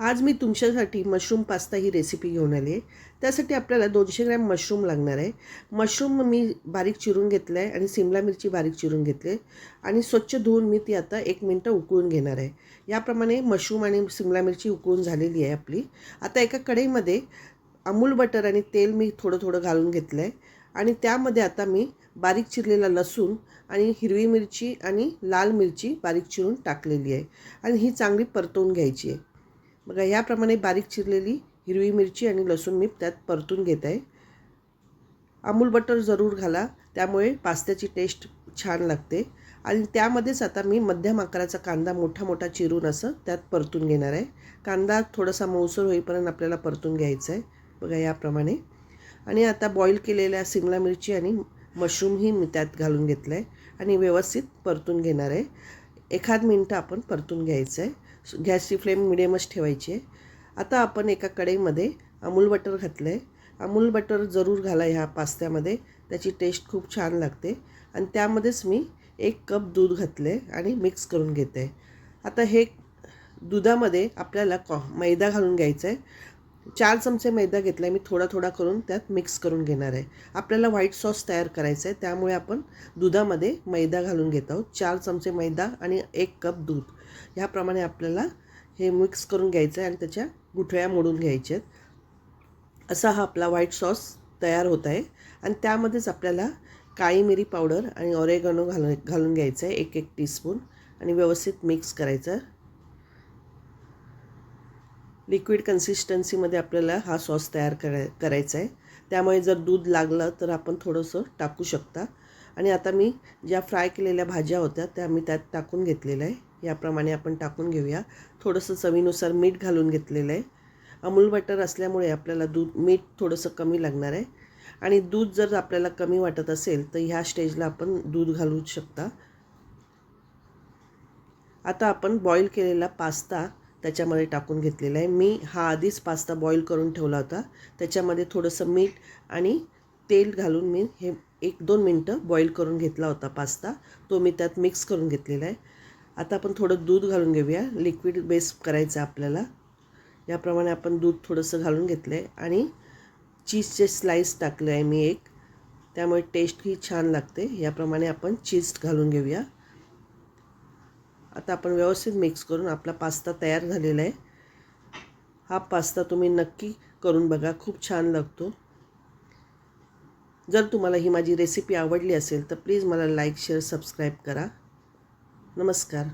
आज मी तुमच्यासाठी mushroom pasta ही recipe घेऊन आली आहे. त्यासाठी आपल्याला दोनशे ग्रॅम मशरूम लागणार आहे. मशरूम मी बारीक चिरून घेतलं आहे आणि सिमला मिरची बारीक चिरून घेतली आहे. आणि स्वच्छ धुवून मी ती आता एक मिनटं उकळून घेणार आहे. याप्रमाणे मशरूम आणि सिमला मिरची उकळून झालेली आहे आपली. आता एका कढईमध्ये अमूल बटर आणि तेल मी थोडं थोडं घालून घेतलं आहे. आणि त्यामध्ये आता मी बारीक चिरलेला लसूण आणि हिरवी मिरची आणि लाल मिरची बारीक चिरून टाकलेली आहे. आणि ही चांगली परतवून घ्यायची आहे. बघा याप्रमाणे बारीक चिरलेली हिरवी मिरची आणि लसूण मी त्यात परतून घेत आहे. अमूल बटर जरूर घाला त्यामुळे पास्त्याची टेस्ट छान लागते. आणि त्यामध्येच आता मी मध्यम आकाराचा कांदा मोठा मोठा चिरून असं त्यात परतून घेणार आहे. कांदा थोडासा मऊसर होईपर्यंत आपल्याला परतून घ्यायचा आहे बघा याप्रमाणे. आणि आता बॉईल केलेल्या सिमला मिरची आणि मशरूमही मी त्यात घालून घेतलं आहे आणि व्यवस्थित परतून घेणार आहे. एखाद मिनटं आपण परतून घ्यायचं आहे. गॅसची फ्लेम मिडियमच ठेवायची आहे. आता आपण एका कढईमध्ये अमूल बटर घातलं आहे अमूल बटर जरूर घाला ह्या पास्त्यामध्ये. त्याची टेस्ट खूप छान लागते. आणि त्यामध्येच मी एक कप दूध घातलं आहे आणि मिक्स करून घेते आता हे दुधामध्ये आपल्याला कॉ मैदा घालून घ्यायचा आहे चार चमचे मैदा घेतला आहे मी थोडा थोडा करून त्यात मिक्स करून घेणार आहे. आपल्याला व्हाईट सॉस तयार करायचं आहे त्यामुळे आपण दुधामध्ये मैदा घालून घेत आहोत. चार चमचे मैदा आणि एक कप दूध. ह्याप्रमाणे आपल्याला हे मिक्स करून घ्यायचं आहे आणि त्याच्या गुठळ्या मोडून घ्यायच्या आहेत. असा हा आपला व्हाईट सॉस तयार होत आहे. आणि त्यामध्येच आपल्याला काळी मिरी पावडर आणि ऑरेगनो घालून घालून घ्यायचं आहे एक एक टीस्पून आणि व्यवस्थित मिक्स करायचं. आहे लिक्विड कन्सिस्टन्सीमध्ये आपल्याला हा सॉस तयार कराय करायचा आहे. त्यामुळे जर दूध लागलं तर आपण थोडंसं टाकू शकता. आणि आता मी ज्या फ्राय केलेल्या भाज्या होत्या त्या मी त्यात टाकून घेतलेल्या आहे. याप्रमाणे आपण टाकून घेऊया. थोडंसं चवीनुसार मीठ घालून घेतलेलं आहे. अमूल बटर असल्यामुळे आपल्याला दूध मीठ थोडंसं कमी लागणार आहे. आणि दूध जर आपल्याला कमी वाटत असेल तर ह्या स्टेजला आपण दूध घालू शकता. आता आपण बॉईल केलेला पास्ता त्याच्यामध्ये टाकून घेतलेला आहे. मी हा आधीच पास्ता बॉईल करून ठेवला होता. त्याच्यामध्ये थोडंसं मीठ आणि तेल घालून मी हे एक दोन मिनटं बॉईल करून घेतला होता पास्ता. तो मी त्यात मिक्स करून घेतलेला आहे. आता आपण थोडं दूध घालून घेऊया. लिक्विड बेस करायचं आपल्याला. याप्रमाणे आपण दूध थोडंसं घालून घेतलं आहे आणि चीजचे स्लाईस टाकले आहे मी एक. त्यामुळे टेस्टही छान लागते. याप्रमाणे आपण चीज घालून घेऊया. आता आपण व्यवस्थित मिक्स करून आपला पास्ता तयार झालेला आहे. हा पास्ता तुम्ही नक्की करून बघा खूप छान लागतो. जर तुम्हाला ही माझी रेसिपी आवडली असेल तर प्लीज मला लाईक शेअर सबस्क्राईब करा. नमस्कार.